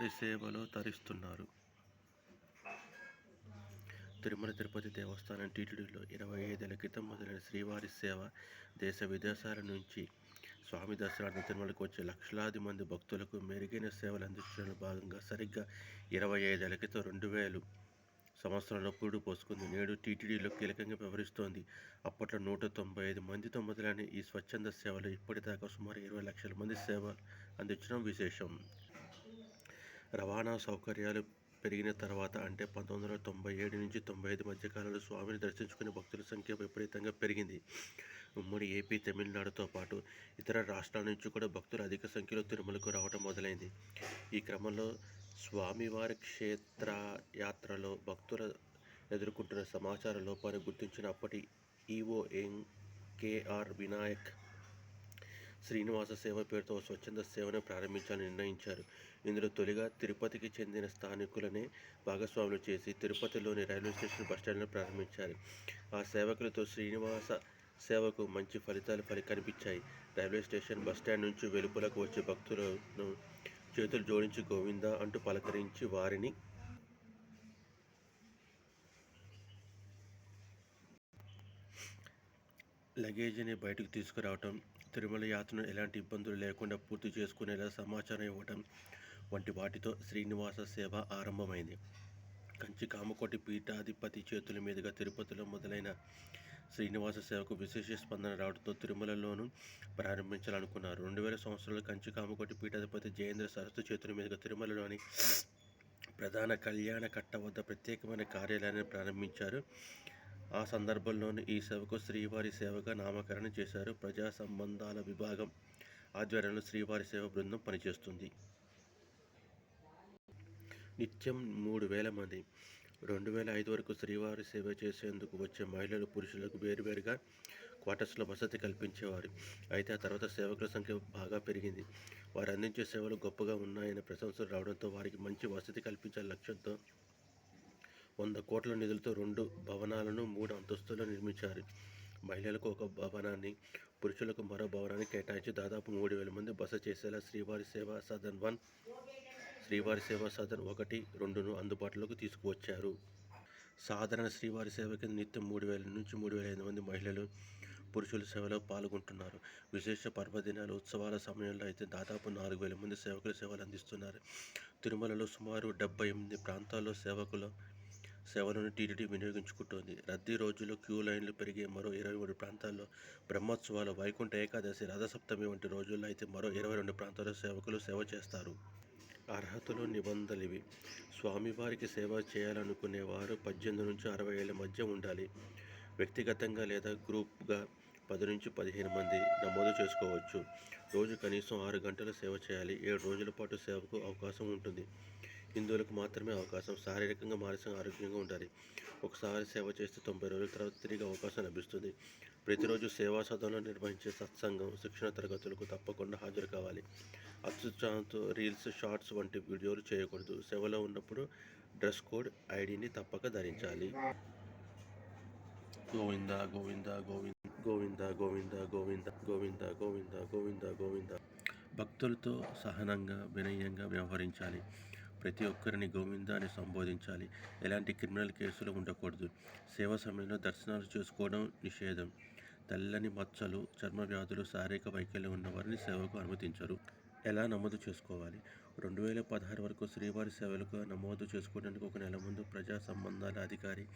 వారి సేవలో తరిస్తున్నారు. తిరుమల తిరుపతి దేవస్థానం టీటీడీలో ఇరవై ఐదేళ్ళ క్రితం మొదలైన శ్రీవారి సేవ దేశ విదేశాల నుంచి స్వామి దర్శనార్థం తిరుమలకు వచ్చే లక్షలాది మంది భక్తులకు మెరుగైన సేవలు అందించడంలో భాగంగా సరిగ్గా ఇరవై ఐదేళ్ళ క్రితం రెండు వేలు సంవత్సరంలో పురుడు పోసుకుంది. నేడు టీటీడీలో కీలకంగా వ్యవహరిస్తోంది అప్పట్లో నూట తొంభై ఐదు మందితో మొదలైన ఈ స్వచ్ఛంద సేవలు ఇప్పటిదాకా సుమారు ఇరవై లక్షల మంది సేవ అందించడం విశేషం. రవాణా సౌకర్యాలు పెరిగిన తర్వాత అంటే పంతొమ్మిది వందల తొంభై ఏడు నుంచి తొంభై ఐదు మధ్య కాలంలో స్వామిని దర్శించుకునే భక్తుల సంఖ్య విపరీతంగా పెరిగింది. ఉమ్మడి ఏపీ తమిళనాడుతో పాటు ఇతర రాష్ట్రాల నుంచి కూడా భక్తులు అధిక సంఖ్యలో తిరుమలకు రావడం మొదలైంది. ఈ క్రమంలో స్వామివారి క్షేత్ర యాత్రలో భక్తులు ఎదుర్కొంటున్న సమాచార లోపాన్ని గుర్తించిన అప్పటి EO N KR Vinayak Srinivasa Seva పేరుతో స్వచ్ఛంద సేవను ప్రారంభించాలని నిర్ణయించారు. ఇందులో తొలిగా తిరుపతికి చెందిన స్థానికులనే భాగస్వాములు చేసి తిరుపతిలోని రైల్వే స్టేషన్ బస్టాండ్ను ప్రారంభించారు. ఆ సేవకులతో శ్రీనివాస సేవకు మంచి ఫలితాలు ఫలి కనిపించాయి రైల్వే స్టేషన్ బస్టాండ్ నుంచి వెలుపలకు వచ్చే భక్తులను చేతులు జోడించి గోవిందా అంటూ పలకరించి వారిని లగేజీని బయటకు తీసుకురావటం తిరుమల యాత్రను ఎలాంటి ఇబ్బందులు లేకుండా పూర్తి చేసుకునేలా సమాచారం ఇవ్వటం వంటి వాటితో శ్రీనివాస సేవ ఆరంభమైంది. కంచి కామకోటి పీఠాధిపతి చేతుల మీదుగా తిరుపతిలో మొదలైన శ్రీనివాస సేవకు విశేష స్పందన రావడంతో తిరుమలలోనూ ప్రారంభించాలనుకున్నారు. రెండు వేల సంవత్సరంలో కంచి కామకోటి పీఠాధిపతి జయేంద్ర సరస్సు చేతుల మీదుగా తిరుమలలోని ప్రధాన కళ్యాణ కట్ట వద్ద ప్రత్యేకమైన కార్యాలయాన్ని ప్రారంభించారు. ఆ సందర్భంలోనే ఈ సేవకు శ్రీవారి సేవగా నామకరణం చేశారు ప్రజా సంబంధాల విభాగం ఆధ్వర్యంలో శ్రీవారి సేవ బృందం పనిచేస్తుంది. నిత్యం మూడు వేల మంది రెండు వేల ఐదు వరకు శ్రీవారి సేవ చేసేందుకు వచ్చే మహిళలు పురుషులకు వేరువేరుగా క్వార్టర్స్లో వసతి కల్పించేవారు. అయితే ఆ తర్వాత సేవకుల సంఖ్య బాగా పెరిగింది. వారు అందించే సేవలు గొప్పగా ఉన్నాయనే ప్రశంసలు రావడంతో వారికి మంచి వసతి కల్పించే లక్ష్యంతో వంద కోట్ల నిధులతో రెండు భవనాలను మూడు అంతస్తులు నిర్మించారు. మహిళలకు ఒక భవనాన్ని పురుషులకు మరో భవనాన్ని కేటాయించి దాదాపు మూడు వేల మంది బస చేసేలా శ్రీవారి సేవా సదన్ వన్ శ్రీవారి సేవా సదన్ ఒకటి రెండును అందుబాటులోకి తీసుకువచ్చారు. సాధారణ శ్రీవారి సేవ కింద నిత్యం మూడు వేల నుంచి మూడు వేల ఐదు మంది మహిళలు పురుషుల సేవలో పాల్గొంటున్నారు. విశేష పర్వదినాలు ఉత్సవాల సమయంలో అయితే దాదాపు నాలుగు వేల మంది సేవకులు సేవలు అందిస్తున్నారు. తిరుమలలో సుమారు డెబ్బై ఎనిమిది ప్రాంతాల్లో సేవకులు సేవలను టీటీడీ వినియోగించుకుంటోంది. రద్దీ రోజుల్లో క్యూ లైన్లు పెరిగే మరో ఇరవై మూడు ప్రాంతాల్లో బ్రహ్మోత్సవాలు వైకుంఠ ఏకాదశి రథసప్తమి వంటి రోజుల్లో అయితే మరో ఇరవై రెండు ప్రాంతాల్లో సేవకులు సేవ చేస్తారు. అర్హతలు నిబంధనలు ఇవి. స్వామివారికి సేవ చేయాలనుకునేవారు పద్దెనిమిది నుంచి అరవై ఏళ్ళ మధ్య ఉండాలి. వ్యక్తిగతంగా లేదా గ్రూప్గా పది నుంచి పదిహేను మంది నమోదు చేసుకోవచ్చు. రోజు కనీసం ఆరు గంటల సేవ చేయాలి. ఏడు రోజుల పాటు సేవకు అవకాశం ఉంటుంది. హిందువులకు మాత్రమే అవకాశం శారీరకంగా మానసికంగా ఆరోగ్యంగా ఉండాలి. ఒకసారి సేవ చేస్తే తొంభై రోజుల తర్వాత తిరిగి అవకాశం లభిస్తుంది. ప్రతిరోజు సేవా సదనంలో నిర్వహించే సత్సంగం శిక్షణ తరగతులకు తప్పకుండా హాజరు కావాలి. అత్యుత్సాహంతో రీల్స్ షార్ట్స్ వంటి వీడియోలు చేయకూడదు. సేవలో ఉన్నప్పుడు డ్రెస్ కోడ్ ఐడిని తప్పక ధరించాలి. గోవింద గోవింద గోవింద గోవింద గోవింద గోవింద గోవింద గోవింద గోవింద గోవింద. భక్తులతో సహనంగా వినయంగా వ్యవహరించాలి. ప్రతి ఒక్కరిని గోవింద అని సంబోధించాలి. ఎలాంటి క్రిమినల్ కేసులు ఉండకూడదు. సేవ సమయంలో దర్శనాలు చేసుకోవడం నిషేధం. తెల్లని మచ్చలు చర్మ వ్యాధులు శారీరక వైకల్యం ఉన్నవారిని సేవకు అనుమతించరు. ఎలా నమోదు చేసుకోవాలి? రెండు వేల పదహారు వరకు శ్రీవారి సేవలకు నమోదు చేసుకోవడానికి ఒక నెల ముందు ప్రజా సంబంధాల అధికారి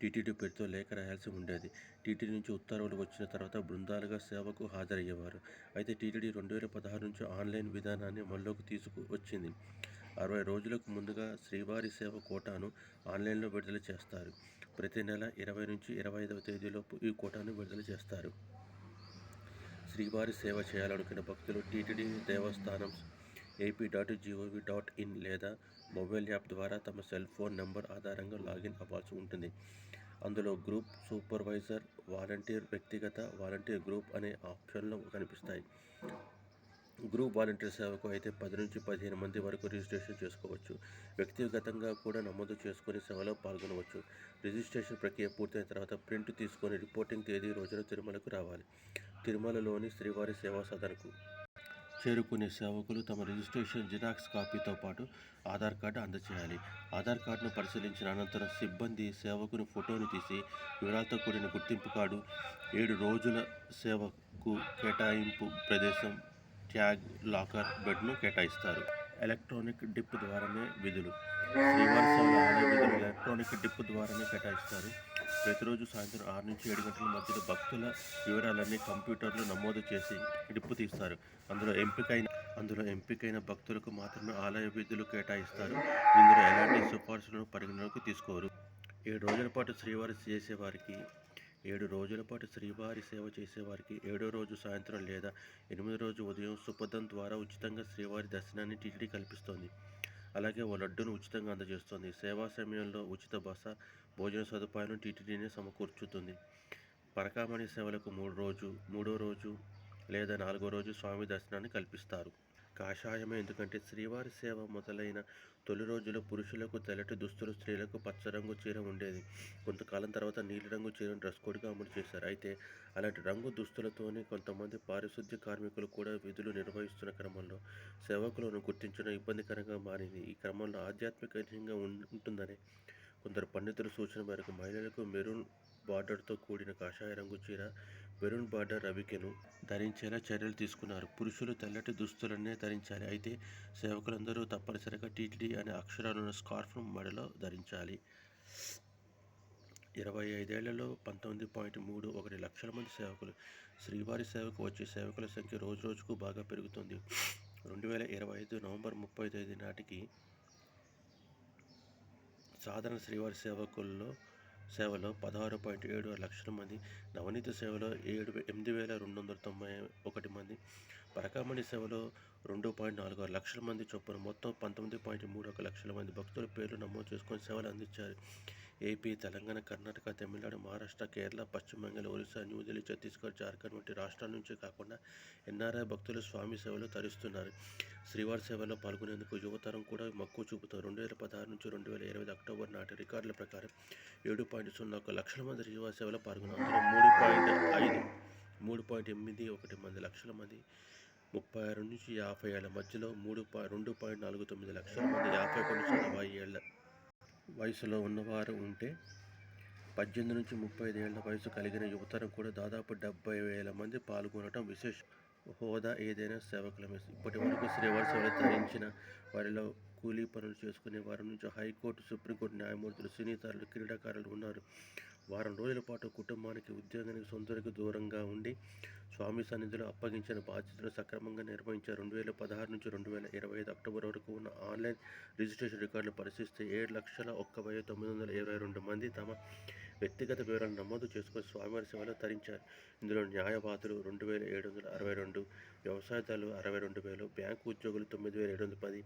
టీటీడీ పేరుతో లేఖ రాయాల్సి ఉండేది. టీటీడీ నుంచి ఉత్తర్వులు వచ్చిన తర్వాత బృందాలుగా సేవకు హాజరయ్యేవారు. అయితే టీటీడీ రెండు వేల పదహారు నుంచి ఆన్లైన్ విధానాన్ని అమల్లోకి తీసుకు వచ్చింది. అరవై రోజులకు ముందుగా శ్రీవారి సేవ కోటాను ఆన్లైన్లో విడుదల చేస్తారు. ప్రతి నెల ఇరవై నుంచి ఇరవై ఐదవ తేదీలోపు ఈ కోటాను విడుదల చేస్తారు. శ్రీవారి సేవ చేయాలనుకున్న భక్తులు TTD Devasthanam AP dot GOV dot in లేదా మొబైల్ యాప్ ద్వారా తమ సెల్ ఫోన్ నెంబర్ ఆధారంగా లాగిన్ అవ్వాల్సి ఉంటుంది. అందులో గ్రూప్ సూపర్వైజర్ వాలంటీర్ వ్యక్తిగత వాలంటీర్ గ్రూప్ అనే ఆప్షన్లు కనిపిస్తాయి. గ్రూప్ వాలంటీర్ సేవకు అయితే పది నుంచి పదిహేను మంది వరకు రిజిస్ట్రేషన్ చేసుకోవచ్చు. వ్యక్తిగతంగా కూడా నమోదు చేసుకుని సేవలో పాల్గొనవచ్చు. రిజిస్ట్రేషన్ ప్రక్రియ పూర్తయిన తర్వాత ప్రింట్ తీసుకొని రిపోర్టింగ్ తేదీ రోజున తిరుమలకు రావాలి. తిరుమలలోని శ్రీవారి సేవా సదనకు చేరుకునే సేవకులు తమ రిజిస్ట్రేషన్ జిరాక్స్ కాపీతో పాటు ఆధార్ కార్డు అందజేయాలి ఆధార్ కార్డును పరిశీలించిన అనంతరం సిబ్బంది సేవకుని ఫోటోను తీసి వివరాలతో కూడిన గుర్తింపు కార్డు ఏడు రోజుల సేవకు కేటాయింపు ప్రదేశం ట్యాగ్ లాకర్ బెడ్ను కేటాయిస్తారు. ఎలక్ట్రానిక్ డిప్ ద్వారానే విధులు. శ్రీవారి సేవల ఆలయ విధులు ఎలక్ట్రానిక్ డిప్ ద్వారానే కేటాయిస్తారు. ప్రతిరోజు సాయంత్రం ఆరు నుంచి ఏడు గంటల మధ్యలో భక్తుల వివరాలన్నీ కంప్యూటర్లో నమోదు చేసి డిప్పు తీస్తారు. అందులో ఎంపికైన అందులో ఎంపికైన భక్తులకు మాత్రమే ఆలయ విధులు కేటాయిస్తారు. ఇందులో ఎలాంటి సిఫార్సులను పరిగణలోకి తీసుకోరు. ఏడు రోజుల పాటు శ్రీవారి చేసేవారికి ఏడు రోజుల పాటు శ్రీవారి సేవ చేసేవారికి ఏడో రోజు సాయంత్రం లేదా ఎనిమిదో రోజు ఉదయం సుపథం ద్వారా ఉచితంగా శ్రీవారి దర్శనాన్ని టీటీడీ కల్పిస్తోంది. అలాగే ఓ లడ్డును ఉచితంగా అందజేస్తోంది. సేవా సమయంలో ఉచిత బస భోజన సదుపాయాలను టీటీడీనే సమకూర్చుతుంది. పరకామణి సేవలకు మూడు రోజు మూడో రోజు లేదా నాలుగో రోజు స్వామి దర్శనాన్ని కల్పిస్తారు. కాషాయమే ఎందుకంటే శ్రీవారి సేవ మొదలైన తొలి రోజులో పురుషులకు తెల్లటి దుస్తులు స్త్రీలకు పచ్చరంగు చీర ఉండేది. కొంతకాలం తర్వాత నీలిరంగు చీరను డ్రెస్ కోడ్గా అమలు చేశారు. అయితే అలాంటి రంగు దుస్తులతోనే కొంతమంది పారిశుద్ధ్య కార్మికులు కూడా విధులు నిర్వహిస్తున్న క్రమంలో సేవకులను గుర్తించడం ఇబ్బందికరంగా మారింది. ఈ క్రమంలో ఆధ్యాత్మికంగా ఉంటుందని కొందరు పండితుల సూచన మేరకు మహిళలకు మెరూన్ బార్డర్తో కూడిన కాషాయ రంగు చీర వెరుణ్ బార్డర్ రవికెను ధరించేలా చర్యలు తీసుకున్నారు. పురుషులు తెల్లటి దుస్తులనే ధరించాలి. అయితే సేవకులందరూ తప్పనిసరిగా టీటీడీ అనే అక్షరాలున్న స్కార్ఫ్ను మెడలో ధరించాలి. ఇరవై ఐదేళ్ళలో పంతొమ్మిది పాయింట్ మూడు ఒకటి లక్షల మంది సేవకులు శ్రీవారి సేవకు వచ్చే సేవకుల సంఖ్య రోజు రోజుకు బాగా పెరుగుతుంది. రెండు వేల ఇరవై ఐదు నవంబర్ ముప్పై తేదీ నాటికి సాధారణ శ్రీవారి సేవకుల్లో సేవలో పదహారు పాయింట్ ఏడు ఆరు లక్షల మంది నవనీత సేవలో ఏడు ఎనిమిది వేల రెండు వందల తొంభై ఒకటి మంది పరకామణి సేవలో రెండు పాయింట్ నాలుగు ఆరు లక్షల మంది చొప్పున మొత్తం పంతొమ్మిది పాయింట్ మూడు ఒక లక్షల మంది భక్తుల పేర్లు నమోదు చేసుకొని సేవలు అందించారు. ఏపీ తెలంగాణ కర్ణాటక తమిళనాడు మహారాష్ట్ర కేరళ పశ్చిమ బెంగాల్ ఒరిస్సా న్యూఢిల్లీ ఛత్తీస్గఢ్ జార్ఖండ్ వంటి రాష్ట్రాల నుంచే కాకుండా ఎన్ఆర్ఐ భక్తులు స్వామి సేవలో తరిస్తున్నారు. శ్రీవారి సేవలో పాల్గొనేందుకు యువతరం కూడా మక్కువ చూపుతారు రెండు వేల పదహారు నుంచి రెండు వేల ఇరవై అక్టోబర్ నాటి రికార్డుల ప్రకారం ఏడు పాయింట్ సున్నా ఒక లక్షల మంది శ్రీవారి సేవలో పాల్గొన్నారు. అందులో మూడు పాయింట్ ఐదు మూడు పాయింట్ ఎనిమిది ఒకటి మంది లక్షల మంది ముప్పై ఆరు నుంచి యాభై ఏళ్ళ మధ్యలో మూడు పా రెండు పాయింట్ నాలుగు తొమ్మిది లక్షల మంది యాభై ఒకటి నుంచి అరవై ఏళ్ళ వయసులో ఉన్నవారు ఉంటే పద్దెనిమిది నుంచి ముప్పై ఐదు వయసు కలిగిన యువతరం కూడా దాదాపు డెబ్బై వేల మంది పాల్గొనడం విశేష. హోదా ఏదైనా సేవకులమే ఇప్పటి వరకు శ్రీవారి ధరించిన వారిలో కూలీ పనులు చేసుకునే వారి నుంచి హైకోర్టు సుప్రీంకోర్టు న్యాయమూర్తులు సినీతారులు క్రీడాకారులు ఉన్నారు. వారం రోజుల పాటు కుటుంబానికి ఉద్యోగానికి సొంతరికి దూరంగా ఉండి స్వామి సన్నిధిలో అప్పగించిన బాధ్యతలు సక్రమంగా నిర్వహించారు రెండు వేల పదహారు నుంచి రెండు వేల ఇరవై ఐదు అక్టోబర్ వరకు ఉన్న ఆన్లైన్ రిజిస్ట్రేషన్ రికార్డులు పరిశీలిస్తే ఏడు లక్షల ఒక్క వెయ్యి తొమ్మిది వందల ఇరవై రెండు మంది తమ వ్యక్తిగత వివరాలను నమోదు చేసుకొని స్వామివారి సేవలో తరించారు. ఇందులో న్యాయవాదులు రెండు వేల ఏడు వందల అరవై రెండు వ్యవసాయదారులు అరవై రెండు వేలు బ్యాంకు ఉద్యోగులు తొమ్మిది వేల ఏడు వందల పది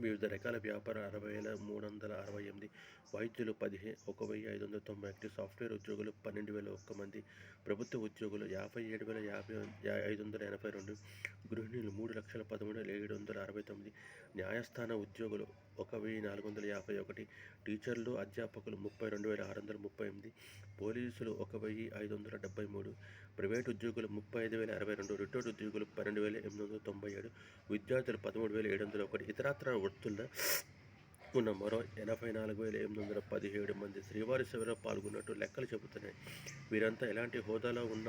వివిధ రకాల వ్యాపార అరవై వేల మూడు వందల అరవై ఎనిమిది వైద్యులు పదిహే ఒక వెయ్యి ఐదు వందల తొంభై ఒకటి సాఫ్ట్వేర్ ఉద్యోగులు పన్నెండు వేల ఒక్క మంది ప్రభుత్వ ఉద్యోగులు యాభై ఏడు వేల యాభై ఐదు వందల ఎనభై రెండు గృహిణులు మూడు లక్షల పదమూడు వేల ఏడు వందల అరవై తొమ్మిది న్యాయస్థాన ఉద్యోగులు ఒక వెయ్యి నాలుగు వందల యాభై ఒకటి టీచర్లు అధ్యాపకులు ముప్పై రెండు వేల ఆరు వందల ముప్పై ఎనిమిది పోలీసులు ఒక వెయ్యి ఐదు వందల డెబ్బై మూడు ప్రైవేటు ఉద్యోగులు ముప్పై ఐదు వేల అరవై రెండు రిటైర్డ్ ఉద్యోగులు పన్నెండు వేల ఎనిమిది వందల తొంభై ఏడు విద్యార్థులు పదమూడు వేల ఏడు వందల ఒకటి ఇతరత్ర వృత్తుల్లో ఉన్న మరో ఎనభై నాలుగు వేల ఎనిమిది వందల పదిహేడు మంది శ్రీవారి సేవలో పాల్గొన్నట్టు లెక్కలు చెబుతున్నాయి. వీరంతా ఎలాంటి హోదాలో ఉన్న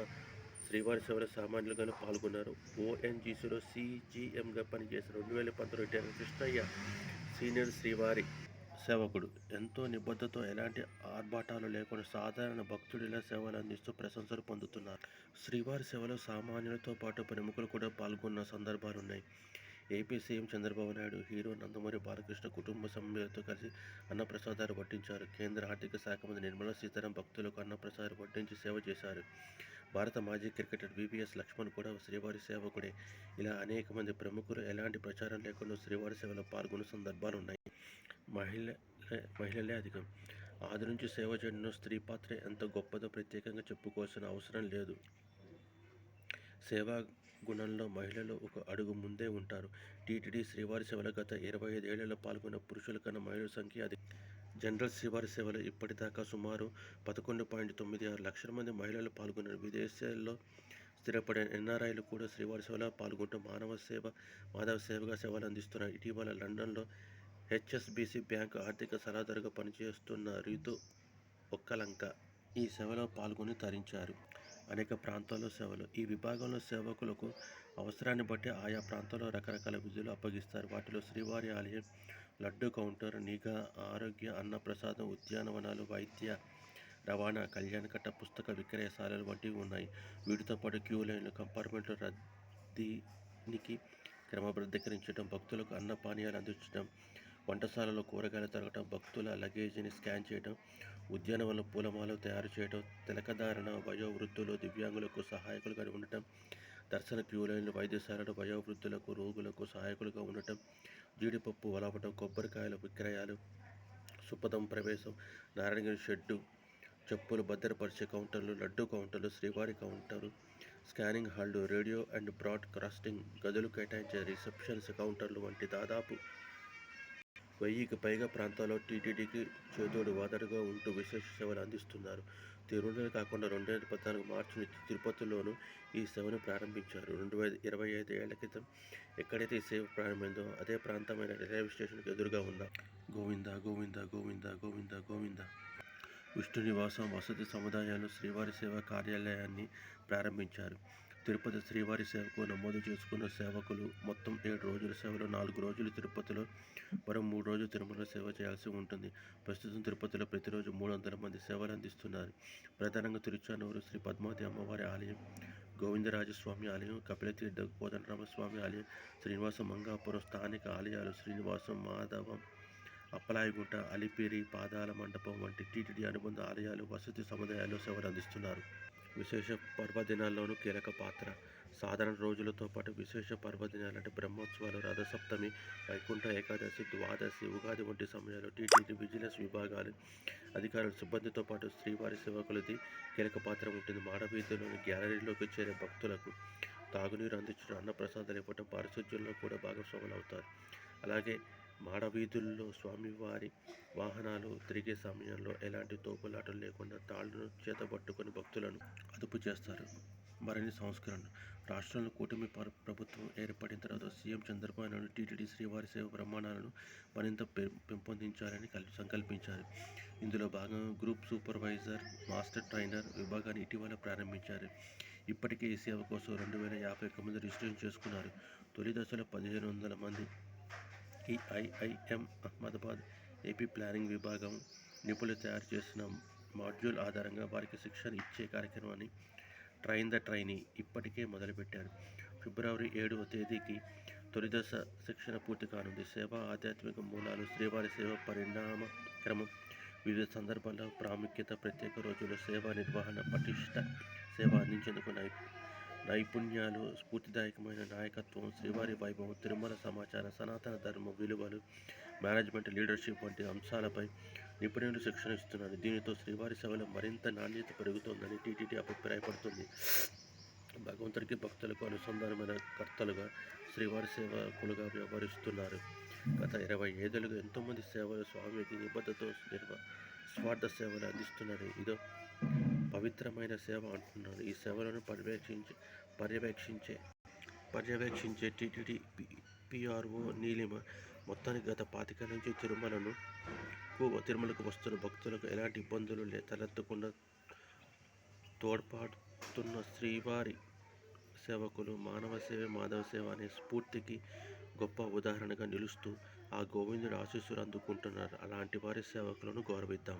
శ్రీవారి సేవలో సామాన్యులుగానే పాల్గొన్నారు. ఓఎన్జీసీలో సిజిఎంగా పనిచేసిన రెండు వేల పంతొమ్మిది రిటైర్ కృష్ణయ్య సీనియర్ శ్రీవారి సేవకుడు. ఎంతో నిబద్ధతో ఎలాంటి ఆర్భాటాలు లేకుండా సాధారణ భక్తుడిలా సేవలు అందిస్తూ ప్రశంసలు పొందుతున్నారు. శ్రీవారి సేవలో సామాన్యులతో పాటు ప్రముఖులు కూడా పాల్గొన్న సందర్భాలున్నాయి. AP CM Chandrababu Naidu hero Nandamuri Balakrishna కుటుంబ సభ్యులతో కలిసి అన్నప్రసాదాలు వడ్డించారు. కేంద్ర ఆర్థిక శాఖ మంత్రి నిర్మలా సీతారాం భక్తులకు అన్నప్రసాదాలు వడ్డించి సేవ చేశారు. భారత మాజీ క్రికెటర్ వివిఎస్ లక్ష్మణ్ కూడా శ్రీవారి సేవకుడే. ఇలా అనేక మంది ప్రముఖులు ఎలాంటి ప్రచారం లేకుండా శ్రీవారి సేవలో పాల్గొన్న సందర్భాలు ఉన్నాయి మహిళ మహిళలే అధికం. ఆది నుంచి సేవ చేయడంలో స్త్రీ పాత్ర ఎంత గొప్పదో ప్రత్యేకంగా చెప్పుకోవాల్సిన అవసరం లేదు. సేవా గుణంలో మహిళలు ఒక అడుగు ముందే ఉంటారు. టీటీడీ శ్రీవారి సేవల గత ఇరవై ఐదేళ్ళలో పాల్గొన్న పురుషుల కన్నా మహిళల సంఖ్య అది జనరల్ శ్రీవారి సేవలు ఇప్పటిదాకా సుమారు పదకొండు పాయింట్ తొమ్మిది ఆరు లక్షల మంది మహిళలు పాల్గొన్నారు. విదేశాల్లో స్థిరపడిన ఎన్ఆర్ఐలు కూడా శ్రీవారి సేవలో పాల్గొంటూ మానవ సేవ మాధవ సేవగా సేవలు అందిస్తున్నారు ఇటీవల లండన్లో హెచ్ఎస్బిసి బ్యాంకు ఆర్థిక సలహాదారుగా పనిచేస్తున్న రీతు ఒక్కలంక ఈ సేవలో పాల్గొని తరించారు. అనేక ప్రాంతాల్లో సేవలు. ఈ విభాగంలో సేవకులకు అవసరాన్ని బట్టి ఆయా ప్రాంతాల్లో రకరకాల విధులు అప్పగిస్తారు. వాటిలో శ్రీవారి ఆలయం లడ్డు కౌంటర్ నిఘా ఆరోగ్య అన్నప్రసాదం ఉద్యానవనాలు వైద్య రవాణా కళ్యాణకట్ట పుస్తక విక్రయశాలలు వంటివి ఉన్నాయి. వీటితో పాటు క్యూ లైన్లు కంపార్ట్మెంట్లు రద్దీనికి క్రమబద్ధీకరించడం భక్తులకు అన్న పానీయాలు అందించడం వంటశాలలో కూరగాయలు తరగటం భక్తుల లగేజీని స్కాన్ చేయడం ఉద్యానవన పూలమాలలు తయారు చేయడం తిలకధారణ వయోవృద్ధులు దివ్యాంగులకు సహాయకులుగా ఉండటం దర్శన క్యూలైన్లు వైద్యశాలలు వయోవృద్ధులకు రోగులకు సహాయకులుగా ఉండటం జీడిపప్పు వలవటం కొబ్బరికాయల విక్రయాలు సుపదం ప్రవేశం నారాయణగిరి షెడ్డు చెప్పులు భద్రపరిచే కౌంటర్లు లడ్డు కౌంటర్లు శ్రీవారి కౌంటరు స్కానింగ్ హాళ్ళు రేడియో అండ్ బ్రాడ్కాస్టింగ్ గదులు కేటాయించే రిసెప్షన్స్ కౌంటర్లు వంటి దాదాపు వెయ్యికి పైగా ప్రాంతాల్లో టీటీడీకి చేదోడు వాదడుగా ఉంటూ విశేష సేవలు అందిస్తున్నారు. తిరుమల కాకుండా రెండు వేల పద్నాలుగు మార్చి నుంచి తిరుపతిలోనూ ఈ సేవను ప్రారంభించారు. రెండు వేల ఇరవై ఐదు ఏళ్ళ క్రితం ఎక్కడైతే ఈ సేవ ప్రారంభమైందో అదే ప్రాంతమైన రైల్వే స్టేషన్కి ఎదురుగా ఉందా గోవింద గోవింద గోవింద గోవింద గోవింద విష్ణు నివాసం వసతి సముదాయాలు శ్రీవారి సేవా కార్యాలయాన్ని ప్రారంభించారు. తిరుపతి శ్రీవారి సేవకు నమోదు చేసుకున్న సేవకులు మొత్తం ఏడు రోజుల సేవలో నాలుగు రోజులు తిరుపతిలో మరో మూడు రోజులు తిరుమల సేవ చేయాల్సి ఉంటుంది. ప్రస్తుతం తిరుపతిలో ప్రతిరోజు మూడు వందల మంది సేవలు అందిస్తున్నారు. ప్రధానంగా తిరుచానూరు శ్రీ పద్మావతి అమ్మవారి ఆలయం గోవిందరాజస్వామి ఆలయం కపిలతీర్థ కోదండరామస్వామి ఆలయం శ్రీనివాసం మంగాపురం స్థానిక ఆలయాలు శ్రీనివాసం మాధవం అప్పలాయగుంట అలిపిరి పాదాల మండపం వంటి టీటీడీ అనుబంధ ఆలయాలు వసతి సముదాయాల్లో సేవలు అందిస్తున్నారు. విశేష పర్వదినాల్లోనూ కీలక పాత్ర. సాధారణ రోజులతో పాటు విశేష పర్వదినాలంటే బ్రహ్మోత్సవాలు రథసప్తమి వైకుంఠ ఏకాదశి ద్వాదశి ఉగాది వంటి సమయాల్లో టీటీడీ విజిలెన్స్ విభాగాలు అధికారుల సిబ్బందితో పాటు శ్రీవారి సేవకులది కీలక పాత్ర ఉంటుంది. మాడవీధిలోని గ్యాలరీలోకి చేరే భక్తులకు తాగునీరు అందించడం అన్నప్రసాదాలు ఇవ్వటం పారిశుధ్యంలో కూడా భాగస్వాములు అవుతారు. అలాగే మాడవీధుల్లో స్వామివారి వాహనాలు తిరిగే సమయంలో ఎలాంటి తోపులాటలు లేకుండా తాళ్ళను చేతబట్టుకొని భక్తులను అదుపు చేస్తారు. మరిన్ని సంస్కరణలు. రాష్ట్రంలో కూటమి ప్రభుత్వం ఏర్పడిన తర్వాత సీఎం చంద్రబాబు నాయుడు టీటీడీ శ్రీవారి సేవ ప్రమాణాలను మరింత పెంపొందించాలని కల్- సంకల్పించారు. ఇందులో భాగంగా గ్రూప్ సూపర్వైజర్ మాస్టర్ ట్రైనర్ విభాగాన్ని ఇటీవల ప్రారంభించారు. ఇప్పటికే ఈ సేవ కోసం రెండు వేల యాభై ఒక్క మంది రిజిస్ట్రేషన్ చేసుకున్నారు. తొలి దశలో పదిహేను వందల మంది ఈ ఐఐఎం అహ్మదాబాద్ ఏపీ ప్లానింగ్ విభాగం నిపుణులు తయారు చేసిన మాడ్యూల్ ఆధారంగా వారికి శిక్షణ ఇచ్చే కార్యక్రమాన్ని ట్రైన్ ద ట్రైనీ ఇప్పటికే మొదలుపెట్టారు. ఫిబ్రవరి ఏడవ తేదీకి తొలి దశ శిక్షణ పూర్తి కానుంది. సేవ ఆధ్యాత్మిక మూలాలు శ్రీవారి సేవ పరిణామ క్రమం వివిధ సందర్భాల్లో ప్రాముఖ్యత ప్రత్యేక రోజుల్లో సేవా నిర్వహణ పటిష్ట సేవ అందించేందుకు నై నైపుణ్యాలు స్ఫూర్తిదాయకమైన నాయకత్వం శ్రీవారి వైభవం తిరుమల సమాచార సనాతన ధర్మ విలువలు మేనేజ్మెంట్ లీడర్షిప్ వంటి అంశాలపై నిపుణులు శిక్షణ ఇస్తున్నారు. దీనితో శ్రీవారి సేవలో మరింత నాణ్యత పెరుగుతోందని టీటీడీ అభిప్రాయపడుతుంది. భగవంతుడికి భక్తులకు అనుసంధానమైన కర్తలుగా శ్రీవారి సేవకులుగా వ్యవహరిస్తున్నారు. గత ఇరవై ఏళ్ళుగా ఎంతోమంది సేవలు స్వామికి నిబద్ధతో నిర్వ స్వార్థ సేవలు అందిస్తున్నారు. ఇదో పవిత్రమైన సేవ అంటున్నారు ఈ సేవలను పర్యవేక్షించి పర్యవేక్షించే పర్యవేక్షించే టీటీడీ పిఆర్ఓ నీలిమ మొత్తానికి గత పాతిక నుంచి తిరుమలను తిరుమలకు వస్తున్న భక్తులకు ఎలాంటి ఇబ్బందులు లే తలెత్తకుండా తోడ్పడుతున్న శ్రీవారి సేవకులు మానవ సేవ మాధవ సేవ అనే స్ఫూర్తికి గొప్ప ఉదాహరణగా నిలుస్తూ ఆ గోవిందుడి ఆశీస్సులు అందుకుంటున్నారు. అలాంటి వారి సేవకులను గౌరవిద్దాం.